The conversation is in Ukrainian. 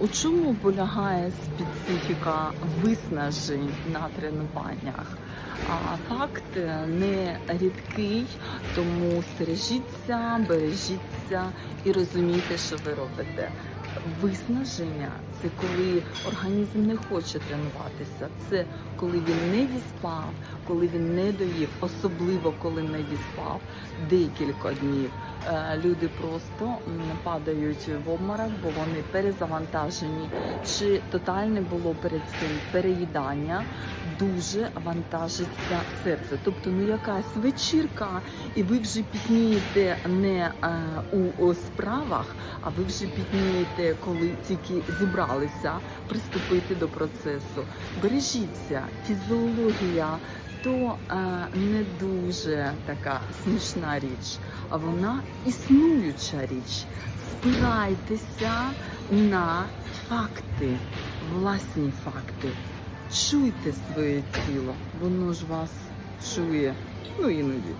У чому полягає специфіка виснажень на тренуваннях? Факт не рідкий, тому стережіться, бережіться і розумійте, що ви робите. Виснаження це коли організм не хоче тренуватися. Це коли він не діспав, коли він не доїв, особливо коли не діспав декілька днів. Е, Люди просто падають в обморок, бо вони перезавантажені. Чи тотальне було перед цим переїдання? Дуже вантажиться серце. Тобто, ну якась вечірка, і ви вже пітнієте не е, у, у справах, а ви вже пітнієте, коли тільки зібралися приступити до процесу. Бережіться, фізіологія то е, не дуже така смішна річ, а вона існуюча річ. Спирайтеся на факти, власні факти. Чуйте своє тіло, воно ж вас чує, ну іноді.